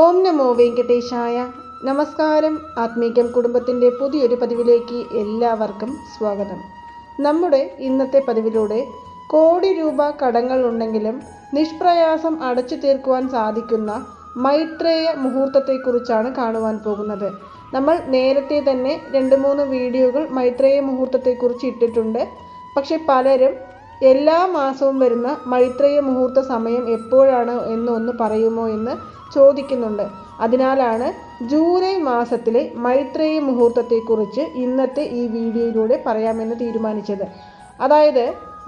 ഓം നമോ വെങ്കടേശായ. നമസ്കാരം. ആത്മീകം കുടുംബത്തിന്റെ പുതിയൊരു പതിവിലേക്ക് എല്ലാവർക്കും സ്വാഗതം. നമ്മുടെ ഇന്നത്തെ പതിവിലൂടെ കോടി രൂപ കടങ്ങൾ ഉണ്ടെങ്കിലും നിഷ്പ്രയാസം അടച്ചു തീർക്കുവാൻ സാധിക്കുന്ന മൈത്രേയ മുഹൂർത്തത്തെക്കുറിച്ചാണ് കാണുവാൻ പോകുന്നത്. നമ്മൾ നേരത്തെ തന്നെ രണ്ട് മൂന്ന് വീഡിയോകൾ മൈത്രേയ മുഹൂർത്തത്തെക്കുറിച്ച് ഇട്ടിട്ടുണ്ട്. പക്ഷെ പലരും എല്ലാ മാസവും വരുന്ന മൈത്രേയ മുഹൂർത്ത സമയം എപ്പോഴാണ് എന്നൊന്ന് പറയുമോ എന്ന് ചോദിക്കുന്നുണ്ട്. അതിനാലാണ് ജൂലൈ മാസത്തിലെ മൈത്രേയ മുഹൂർത്തത്തെക്കുറിച്ച് ഇന്നത്തെ ഈ വീഡിയോയിലൂടെ പറയാമെന്ന് തീരുമാനിച്ചത്. അതായത്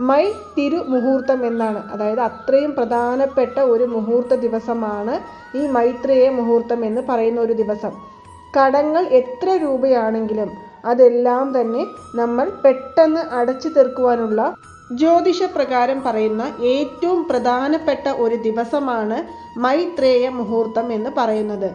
മൈ തിരു മുഹൂർത്തം എന്നാണ്. അതായത് അത്രയും പ്രധാനപ്പെട്ട ഒരു മുഹൂർത്ത ദിവസമാണ് ഈ മൈത്രേയ മുഹൂർത്തം എന്ന് പറയുന്ന ഒരു ദിവസം. കടങ്ങൾ എത്ര രൂപയാണെങ്കിലും അതെല്ലാം തന്നെ നമ്മൾ പെട്ടെന്ന് അടച്ചു തീർക്കുവാനുള്ള ജ്യോതിഷപ്രകാരം പറയുന്ന ഏറ്റവും പ്രധാനപ്പെട്ട ഒരു ദിവസമാണ് മൈത്രേയ മുഹൂർത്തം എന്ന് പറയുന്നത്.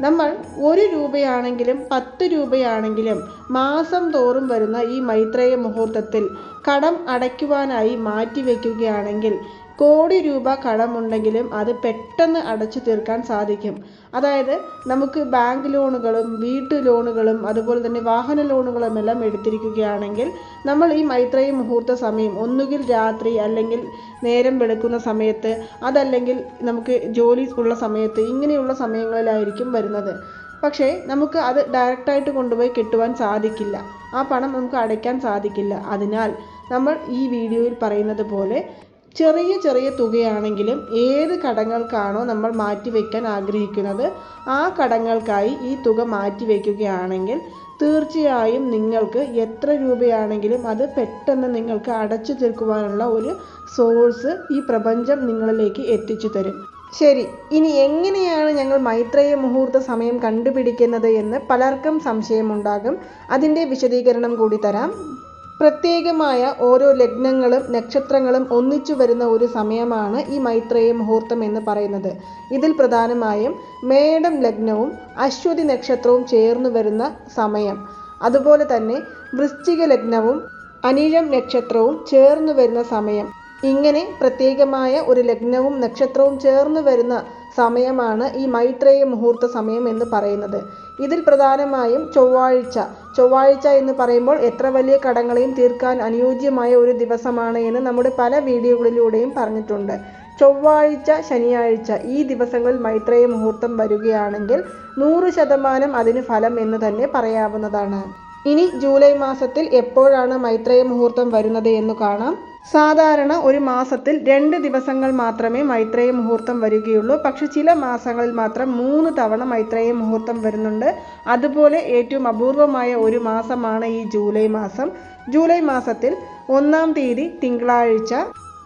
നമ്മൾ ഒരു രൂപയാണെങ്കിലും പത്ത് രൂപയാണെങ്കിലും മാസം തോറും വരുന്ന ഈ മൈത്രേയ മുഹൂർത്തത്തിൽ കടം അടയ്ക്കുവാനായി മാറ്റിവെക്കുകയാണെങ്കിൽ കോടി രൂപ കടമുണ്ടെങ്കിലും അത് പെട്ടെന്ന് അടച്ചു തീർക്കാൻ സാധിക്കും. അതായത് നമുക്ക് ബാങ്ക് ലോണുകളും വീട്ടു ലോണുകളും അതുപോലെ തന്നെ വാഹന ലോണുകളും എല്ലാം എടുത്തിരിക്കുകയാണെങ്കിൽ നമ്മൾ ഈ മൈത്രേയ മുഹൂർത്ത സമയം ഒന്നുകിൽ രാത്രി അല്ലെങ്കിൽ നേരം വെളുക്കുന്ന സമയത്ത് അതല്ലെങ്കിൽ നമുക്ക് ജോലി ഉള്ള സമയത്ത് ഇങ്ങനെയുള്ള സമയങ്ങളിലായിരിക്കും വരുന്നത്. പക്ഷേ നമുക്ക് അത് ഡയറക്റ്റായിട്ട് കൊണ്ടുപോയി കിട്ടുവാൻ സാധിക്കില്ല. ആ പണം നമുക്ക് അടയ്ക്കാൻ സാധിക്കില്ല. അതിനാൽ നമ്മൾ ഈ വീഡിയോയിൽ പറയുന്നത് പോലെ ചെറിയ ചെറിയ തുകയാണെങ്കിലും ഏത് കടങ്ങൾക്കാണോ നമ്മൾ മാറ്റിവെക്കാൻ ആഗ്രഹിക്കുന്നത് ആ കടങ്ങൾക്കായി ഈ തുക മാറ്റിവെക്കുകയാണെങ്കിൽ തീർച്ചയായും നിങ്ങൾക്ക് എത്ര രൂപയാണെങ്കിലും അത് പെട്ടെന്ന് നിങ്ങൾക്ക് അടച്ചു തീർക്കുവാനുള്ള ഒരു സോഴ്സ് ഈ പ്രപഞ്ചം നിങ്ങളിലേക്ക് എത്തിച്ചു തരും. ശരി ഇനി എങ്ങനെയാണ് ഞങ്ങൾ മൈത്രേയ മുഹൂർത്ത സമയം കണ്ടുപിടിക്കുന്നത് എന്ന് പലർക്കും സംശയമുണ്ടാകും. അതിന്റെ വിശദീകരണം കൂടി തരാം. പ്രത്യേകമായ ഓരോ ലഗ്നങ്ങളും നക്ഷത്രങ്ങളും ഒന്നിച്ചു വരുന്ന ഒരു സമയമാണ് ഈ മൈത്രേയ മുഹൂർത്തം എന്ന് പറയുന്നത്. ഇതിൽ പ്രധാനമായും മേടം ലഗ്നവും അശ്വതി നക്ഷത്രവും ചേർന്ന് വരുന്ന സമയം. അതുപോലെ തന്നെ വൃശ്ചിക ലഗ്നവും അനിഴം നക്ഷത്രവും ചേർന്ന് വരുന്ന സമയം. ഇങ്ങനെ പ്രത്യേകമായ ഒരു ലഗ്നവും നക്ഷത്രവും ചേർന്ന് വരുന്ന സമയമാണ് ഈ മൈത്രേയ മുഹൂർത്ത സമയം എന്ന് പറയുന്നത്. ഇതിൽ പ്രധാനമായും ചൊവ്വാഴ്ച. ചൊവ്വാഴ്ച എന്ന് പറയുമ്പോൾ എത്ര വലിയ കടങ്ങളെയും തീർക്കാൻ അനുയോജ്യമായ ഒരു ദിവസമാണ് എന്ന് നമ്മുടെ പല വീഡിയോകളിലൂടെയും പറഞ്ഞിട്ടുണ്ട്. ചൊവ്വാഴ്ച ശനിയാഴ്ച ഈ ദിവസങ്ങളിൽ മൈത്രേയ മുഹൂർത്തം വരികയാണെങ്കിൽ നൂറ് ശതമാനം അതിന് ഫലം എന്ന് തന്നെ പറയാവുന്നതാണ്. ഇനി ജൂലൈ മാസത്തിൽ എപ്പോഴാണ് മൈത്രേയ മുഹൂർത്തം വരുന്നത് എന്ന് കാണാം. സാധാരണ ഒരു മാസത്തിൽ രണ്ട് ദിവസങ്ങൾ മാത്രമേ മൈത്രേയ മുഹൂർത്തം വരികയുള്ളൂ. പക്ഷെ ചില മാസങ്ങളിൽ മാത്രം മൂന്ന് തവണ മൈത്രേയ മുഹൂർത്തം വരുന്നുണ്ട്. അതുപോലെ ഏറ്റവും അപൂർവമായ ഒരു മാസമാണ് ഈ ജൂലൈ മാസം. ജൂലൈ മാസത്തിൽ ഒന്നാം തീയതി തിങ്കളാഴ്ച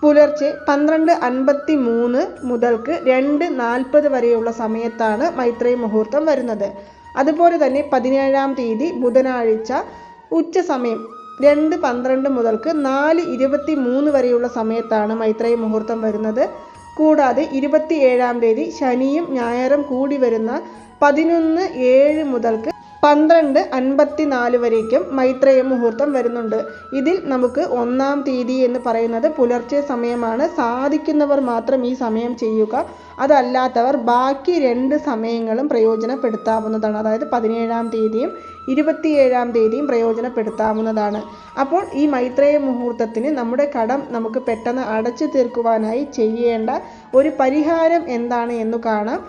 പുലർച്ചെ പന്ത്രണ്ട് അൻപത്തി മൂന്ന് മുതൽക്ക് രണ്ട് നാൽപ്പത് വരെയുള്ള സമയത്താണ് മൈത്രേയ മുഹൂർത്തം വരുന്നത്. അതുപോലെ തന്നെ പതിനേഴാം തീയതി ബുധനാഴ്ച ഉച്ച സമയം രണ്ട് പന്ത്രണ്ട് മുതൽക്ക് നാല് ഇരുപത്തി മൂന്ന് വരെയുള്ള സമയത്താണ് മൈത്രേയ മുഹൂർത്തം വരുന്നത്. കൂടാതെ ഇരുപത്തി ഏഴാം തീയതി ശനിയും ഞായറും കൂടി വരുന്ന പതിനൊന്ന് ഏഴ് മുതൽക്ക് പന്ത്രണ്ട് അൻപത്തി നാല് വരേക്കും മൈത്രേയ മുഹൂർത്തം വരുന്നുണ്ട്. ഇതിൽ നമുക്ക് ഒന്നാം തീയതി എന്ന് പറയുന്നത് പുലർച്ചെ സമയമാണ്. സാധിക്കുന്നവർ മാത്രം ഈ സമയം ചെയ്യുക. അതല്ലാത്തവർ ബാക്കി രണ്ട് സമയങ്ങളും പ്രയോജനപ്പെടുത്താവുന്നതാണ്. അതായത് പതിനേഴാം തീയതിയും ഇരുപത്തിയേഴാം തീയതിയും പ്രയോജനപ്പെടുത്താവുന്നതാണ്. അപ്പോൾ ഈ മൈത്രേയ മുഹൂർത്തത്തിന് നമ്മുടെ കടം നമുക്ക് പെട്ടെന്ന് അടച്ചു തീർക്കുവാനായി ചെയ്യേണ്ട ഒരു പരിഹാരം എന്താണ് എന്ന് കാണാം.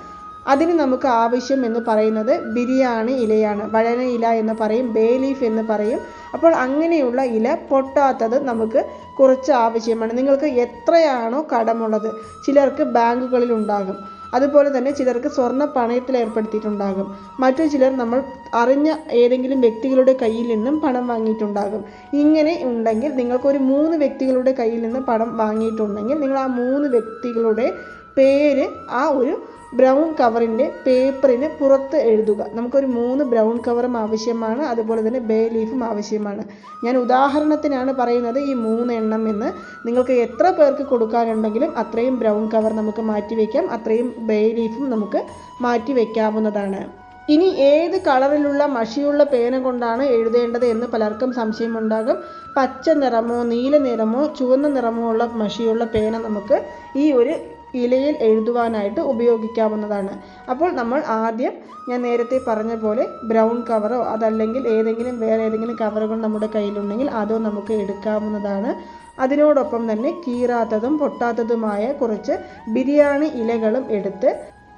അതിന് നമുക്ക് ആവശ്യം എന്ന് പറയുന്നത് ബിരിയാണി ഇലയാണ്. വഴന ഇല എന്ന് പറയും ബേ ലീഫ് എന്ന് പറയും. അപ്പോൾ അങ്ങനെയുള്ള ഇല പൊട്ടാത്തത് നമുക്ക് കുറച്ച് ആവശ്യമാണ്. നിങ്ങൾക്ക് എത്രയാണോ കടമുള്ളത് ചിലർക്ക് ബാങ്കുകളിൽ ഉണ്ടാകും. അതുപോലെ തന്നെ ചിലർക്ക് സ്വർണ പണയത്തിൽ ഏർപ്പെടുത്തിയിട്ടുണ്ടാകും. മറ്റു ചിലർ നമ്മൾ അറിഞ്ഞ ഏതെങ്കിലും വ്യക്തികളുടെ കയ്യിൽ നിന്നും പണം വാങ്ങിയിട്ടുണ്ടാകും. ഇങ്ങനെ ഉണ്ടെങ്കിൽ നിങ്ങൾക്കൊരു മൂന്ന് വ്യക്തികളുടെ കയ്യിൽ നിന്ന് പണം വാങ്ങിയിട്ടുണ്ടെങ്കിൽ നിങ്ങൾ ആ മൂന്ന് വ്യക്തികളുടെ പേര് ആ ഒരു ബ്രൗൺ കവറിന്റെ പേപ്പറിന് പുറത്ത് എഴുതുക. നമുക്കൊരു മൂന്ന് ബ്രൗൺ കവറും ആവശ്യമാണ്. അതുപോലെ തന്നെ ബേ ലീഫും ആവശ്യമാണ്. ഞാൻ ഉദാഹരണത്തിനാണ് പറയുന്നത് ഈ മൂന്ന് എണ്ണം എന്ന്. നിങ്ങൾക്ക് എത്ര പേർക്ക് കൊടുക്കാനുണ്ടെങ്കിലും അത്രയും ബ്രൗൺ കവർ നമുക്ക് മാറ്റി വയ്ക്കാം അത്രയും ബേ ലീഫും നമുക്ക് മാറ്റി വയ്ക്കാവുന്നതാണ് ഇനി ഏത് കളറിലുള്ള മഷിയുള്ള പേന കൊണ്ടാണ് എഴുതേണ്ടത് എന്ന് പലർക്കും സംശയമുണ്ടാകും. പച്ച നിറമോ നീല നിറമോ ചുവന്ന നിറമോ ഉള്ള മഷിയുള്ള പേന നമുക്ക് ഈ ഒരു ഇലയിൽ എഴുതുവാനായിട്ട് ഉപയോഗിക്കാവുന്നതാണ്. അപ്പോൾ നമ്മൾ ആദ്യം ഞാൻ നേരത്തെ പറഞ്ഞ പോലെ ബ്രൗൺ കവറോ അതല്ലെങ്കിൽ ഏതെങ്കിലും വേറെ ഏതെങ്കിലും കവറുകൾ നമ്മുടെ കയ്യിലുണ്ടെങ്കിൽ അതോ നമുക്ക് എടുക്കാവുന്നതാണ്. അതിനോടൊപ്പം തന്നെ കീറാത്തതും പൊട്ടാത്തതുമായ കുറച്ച് ബിരിയാണി ഇലകളും എടുത്ത്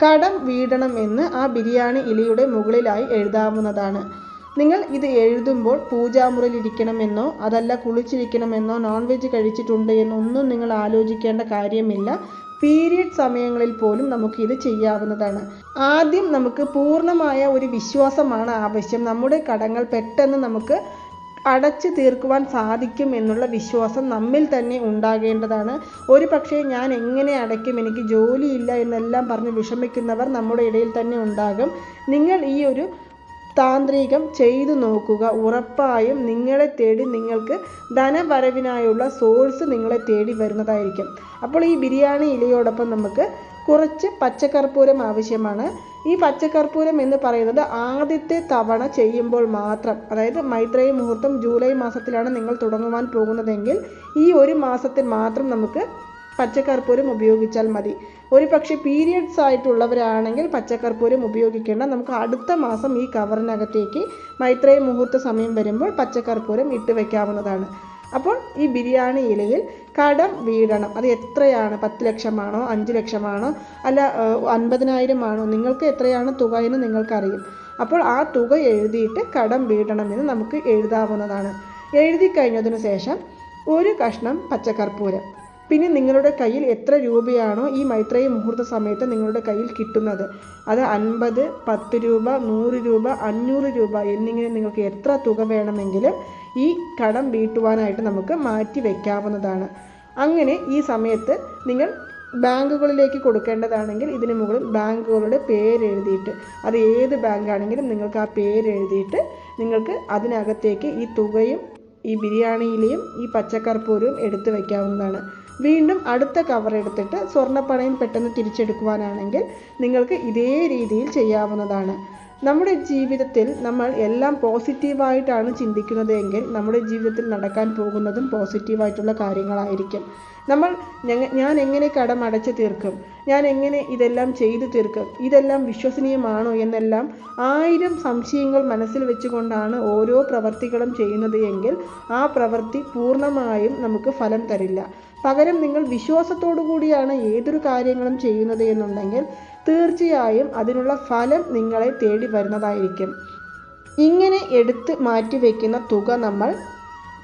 കടം വീടണം എന്ന് ആ ബിരിയാണി ഇലയുടെ മുകളിലായി എഴുതാവുന്നതാണ്. നിങ്ങൾ ഇത് എഴുതുമ്പോൾ പൂജാമുറിയിലിരിക്കണമെന്നോ അതല്ല കുളിച്ചിരിക്കണമെന്നോ നോൺ വെജ് കഴിച്ചിട്ടുണ്ട് എന്നൊന്നും നിങ്ങൾ ആലോചിക്കേണ്ട കാര്യമില്ല. പീരിയഡ് സമയങ്ങളിൽ പോലും നമുക്ക് ഇത് ചെയ്യാവുന്നതാണ്. ആദ്യം നമുക്ക് പൂർണമായ ഒരു വിശ്വാസമാണ് ആവശ്യം. നമ്മുടെ കടങ്ങൾ പെട്ടെന്ന് നമുക്ക് അടച്ചു തീർക്കുവാൻ സാധിക്കും എന്നുള്ള വിശ്വാസം നമ്മിൽ തന്നെ ഉണ്ടാകേണ്ടതാണ്. ഒരു പക്ഷേ ഞാൻ എങ്ങനെ അടയ്ക്കും? എനിക്ക് ജോലിയില്ല എന്നെല്ലാം പറഞ്ഞ് വിഷമിക്കുന്നവർ നമ്മുടെ ഇടയിൽ തന്നെ ഉണ്ടാകും. നിങ്ങൾ ഈ ഒരു താന്ത്രികം ചെയ്തു നോക്കുക. ഉറപ്പായും നിങ്ങളെ തേടി നിങ്ങൾക്ക് ധനവരവിനായുള്ള സോഴ്സ് നിങ്ങളെ തേടി വരുന്നതായിരിക്കും. അപ്പോൾ ഈ ബിരിയാണി ഇലയോടൊപ്പം നമുക്ക് കുറച്ച് പച്ചക്കർപ്പൂരം ആവശ്യമാണ്. ഈ പച്ചക്കർപ്പൂരം എന്ന് പറയുന്നത് ആദ്യത്തെ തവണ ചെയ്യുമ്പോൾ മാത്രം അതായത് മൈത്രേയ മുഹൂർത്തം ജൂലൈ മാസത്തിലാണ് നിങ്ങൾ തുടങ്ങുവാൻ പോകുന്നതെങ്കിൽ ഈ ഒരു മാസത്തിൽ മാത്രം നമുക്ക് പച്ചക്കർപ്പൂരം ഉപയോഗിച്ചാൽ മതി. ഒരു പക്ഷേ പീരിയഡ്സ് ആയിട്ടുള്ളവരാണെങ്കിൽ പച്ചക്കർപ്പൂരം ഉപയോഗിക്കേണ്ട. നമുക്ക് അടുത്ത മാസം ഈ കവറിനകത്തേക്ക് മൈത്രേയ മുഹൂർത്ത സമയം വരുമ്പോൾ പച്ചക്കർപ്പൂരം ഇട്ട് വയ്ക്കാവുന്നതാണ് അപ്പോൾ ഈ ബിരിയാണി ഇലയിൽ കടം വീഴണം അത് എത്രയാണ്? പത്ത് ലക്ഷമാണോ? അഞ്ച് ലക്ഷമാണോ? അല്ല അൻപതിനായിരം ആണോ നിങ്ങൾക്ക് എത്രയാണ് തുക എന്ന് നിങ്ങൾക്കറിയും. അപ്പോൾ ആ തുക എഴുതിയിട്ട് കടം വീഴണമെന്ന് നമുക്ക് എഴുതാവുന്നതാണ്. എഴുതി കഴിഞ്ഞതിന് ശേഷം ഒരു കഷ്ണം പച്ചക്കർപ്പൂരം പിന്നെ നിങ്ങളുടെ കയ്യിൽ എത്ര രൂപയാണോ ഈ മൈത്രേയ മുഹൂർത്ത സമയത്ത് നിങ്ങളുടെ കയ്യിൽ കിട്ടുന്നത്? അത് അൻപത് പത്ത് രൂപ നൂറ് രൂപ അഞ്ഞൂറ് രൂപ എന്നിങ്ങനെ നിങ്ങൾക്ക് എത്ര തുക വേണമെങ്കിലും ഈ കടം വീട്ടുവാനായിട്ട് നമുക്ക് മാറ്റി വയ്ക്കാവുന്നതാണ് അങ്ങനെ ഈ സമയത്ത് നിങ്ങൾ ബാങ്കുകളിലേക്ക് കൊടുക്കേണ്ടതാണെങ്കിൽ ഇതിന് മുകളിൽ ബാങ്കുകളുടെ പേരെഴുതിയിട്ട് അത് ഏത് ബാങ്കാണെങ്കിലും നിങ്ങൾക്ക് ആ പേരെഴുതിയിട്ട് നിങ്ങൾക്ക് അതിനകത്തേക്ക് ഈ തുകയും ഈ ബിരിയാണിയിലെയും ഈ പച്ചക്കർപ്പൂരവും എടുത്തു വയ്ക്കാവുന്നതാണ് വീണ്ടും അടുത്ത കവർ എടുത്തിട്ട് സ്വർണപ്പണയം പെട്ടെന്ന് തിരിച്ചെടുക്കുവാനാണെങ്കിൽ നിങ്ങൾക്ക് ഇതേ രീതിയിൽ ചെയ്യാവുന്നതാണ്. നമ്മുടെ ജീവിതത്തിൽ നമ്മൾ എല്ലാം പോസിറ്റീവായിട്ടാണ് ചിന്തിക്കുന്നത് എങ്കിൽ നമ്മുടെ ജീവിതത്തിൽ നടക്കാൻ പോകുന്നതും പോസിറ്റീവായിട്ടുള്ള കാര്യങ്ങളായിരിക്കും. നമ്മൾ ഞാൻ എങ്ങനെ കടം അടച്ചു തീർക്കും? ഞാൻ എങ്ങനെ ഇതെല്ലാം ചെയ്തു തീർക്കും? ഇതെല്ലാം വിശ്വസനീയമാണോ എന്നെല്ലാം ആയിരം സംശയങ്ങൾ മനസ്സിൽ വെച്ചുകൊണ്ടാണ് ഓരോ പ്രവർത്തികളും ചെയ്യുന്നത് എങ്കിൽ ആ പ്രവൃത്തി പൂർണമായും നമുക്ക് ഫലം തരില്ല. പകരം നിങ്ങൾ വിശ്വാസത്തോടു കൂടിയാണ് ഏതൊരു കാര്യങ്ങളും ചെയ്യുന്നത് എന്നുണ്ടെങ്കിൽ തീർച്ചയായും അതിനുള്ള ഫലം നിങ്ങളെ തേടി വരുന്നതായിരിക്കും. ഇങ്ങനെ എടുത്ത് മാറ്റി വയ്ക്കുന്ന തുക നമ്മൾ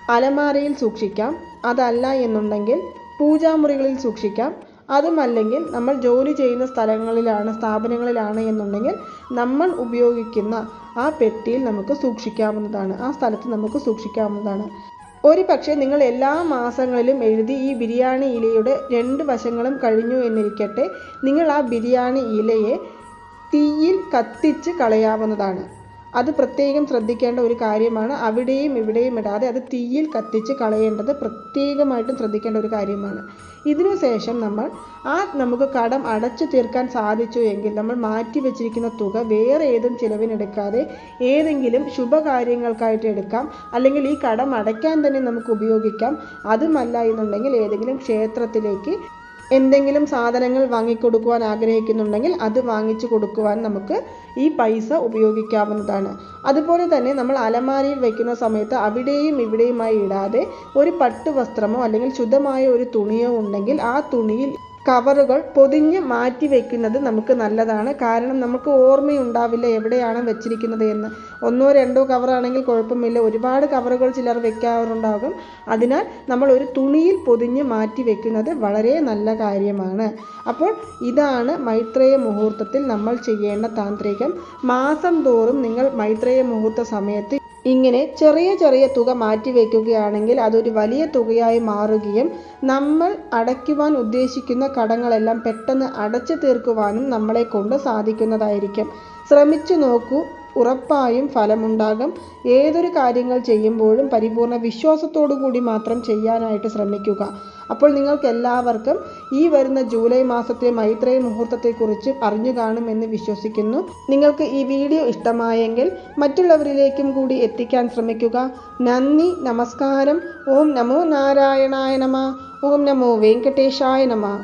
അലമാരയിൽ സൂക്ഷിക്കാം. അതല്ല എന്നുണ്ടെങ്കിൽ പൂജാമുറികളിൽ സൂക്ഷിക്കാം. അതുമല്ലെങ്കിൽ നമ്മൾ ജോലി ചെയ്യുന്ന സ്ഥലങ്ങളിലാണ് സ്ഥാപനങ്ങളിലാണ് എന്നുണ്ടെങ്കിൽ നമ്മൾ ഉപയോഗിക്കുന്ന ആ പെട്ടിയിൽ നമുക്ക് സൂക്ഷിക്കാവുന്നതാണ്. ആ സ്ഥലത്ത് നമുക്ക് സൂക്ഷിക്കാവുന്നതാണ്. ഒരു പക്ഷേ നിങ്ങൾ എല്ലാ മാസങ്ങളിലും എഴുതി ഈ ബിരിയാണി ഇലയുടെ രണ്ട് വശങ്ങളും കഴിഞ്ഞു എന്നിരിക്കട്ടെ. നിങ്ങൾ ആ ബിരിയാണി ഇലയെ തീയിൽ കത്തിച്ച് കളയാവുന്നതാണ്. അത് പ്രത്യേകം ശ്രദ്ധിക്കേണ്ട ഒരു കാര്യമാണ്. അവിടെയും ഇവിടെയും ഇടാതെ അത് തീയിൽ കത്തിച്ച് കളയേണ്ടത് പ്രത്യേകമായിട്ടും ശ്രദ്ധിക്കേണ്ട ഒരു കാര്യമാണ്. ഇതിനു ശേഷം നമ്മൾ ആ നമുക്ക് കടം അടച്ചു തീർക്കാൻ സാധിച്ചു എങ്കിൽ നമ്മൾ മാറ്റി വെച്ചിരിക്കുന്ന തുക വേറെ ഏതും ചിലവിനെടുക്കാതെ ഏതെങ്കിലും ശുഭകാര്യങ്ങൾക്കായിട്ട് എടുക്കാം. അല്ലെങ്കിൽ ഈ കടം അടയ്ക്കാൻ തന്നെ നമുക്ക് ഉപയോഗിക്കാം. അതുമല്ല എന്നുണ്ടെങ്കിൽ ഏതെങ്കിലും ക്ഷേത്രത്തിലേക്ക് എന്തെങ്കിലും സാധനങ്ങൾ വാങ്ങിക്കൊടുക്കുവാൻ ആഗ്രഹിക്കുന്നുണ്ടെങ്കിൽ അത് വാങ്ങിച്ചു കൊടുക്കുവാൻ നമുക്ക് ഈ പൈസ ഉപയോഗിക്കാവുന്നതാണ്. അതുപോലെ തന്നെ നമ്മൾ അലമാരയിൽ വയ്ക്കുന്ന സമയത്ത് അവിടെയും ഇവിടെയുമായി ഇടാതെ ഒരു പട്ടു വസ്ത്രമോ അല്ലെങ്കിൽ ശുദ്ധമായ ഒരു തുണിയോ ഉണ്ടെങ്കിൽ ആ തുണിയിൽ കവറുകൾ പൊതിഞ്ഞ് മാറ്റി വെക്കുന്നത് നമുക്ക് നല്ലതാണ്. കാരണം നമുക്ക് ഓർമ്മയുണ്ടാവില്ല എവിടെയാണ് വെച്ചിരിക്കുന്നത് എന്ന്. ഒന്നോ രണ്ടോ കവറാണെങ്കിൽ കുഴപ്പമില്ല. ഒരുപാട് കവറുകൾ ചിലർ വെക്കാറുണ്ടാകും. അതിനാൽ നമ്മൾ ഒരു തുണിയിൽ പൊതിഞ്ഞ് മാറ്റി വെക്കുന്നത് വളരെ നല്ല കാര്യമാണ്. അപ്പോൾ ഇതാണ് മൈത്രേയ മുഹൂർത്തത്തിൽ നമ്മൾ ചെയ്യേണ്ട താന്ത്രികം. മാസം തോറും നിങ്ങൾ മൈത്രേയ മുഹൂർത്ത സമയത്ത് ഇങ്ങനെ ചെറിയ ചെറിയ തുക മാറ്റിവെക്കുകയാണെങ്കിൽ അതൊരു വലിയ തുകയായി മാറുകയും നമ്മൾ അടയ്ക്കുവാൻ ഉദ്ദേശിക്കുന്ന കടങ്ങളെല്ലാം പെട്ടെന്ന് അടച്ചു തീർക്കുവാനും നമ്മളെ കൊണ്ട് സാധിക്കുന്നതായിരിക്കും. ശ്രമിച്ചു നോക്കൂ ഉറപ്പായും ഫലമുണ്ടാകും. ഏതൊരു കാര്യങ്ങൾ ചെയ്യുമ്പോഴും പരിപൂർണ വിശ്വാസത്തോടു കൂടി മാത്രം ചെയ്യാനായിട്ട് ശ്രമിക്കുക. അപ്പോൾ നിങ്ങൾക്ക് എല്ലാവർക്കും ഈ വരുന്ന ജൂലൈ മാസത്തെ മൈത്രേയ മുഹൂർത്തത്തെക്കുറിച്ച് അറിഞ്ഞു കാണുമെന്ന് വിശ്വസിക്കുന്നു. നിങ്ങൾക്ക് ഈ വീഡിയോ ഇഷ്ടമായെങ്കിൽ മറ്റുള്ളവരിലേക്കും കൂടി എത്തിക്കാൻ ശ്രമിക്കുക. നന്ദി നമസ്കാരം. ഓം നമോ നാരായണായ നമ. ഓം നമോ വെങ്കടേശായ നമ.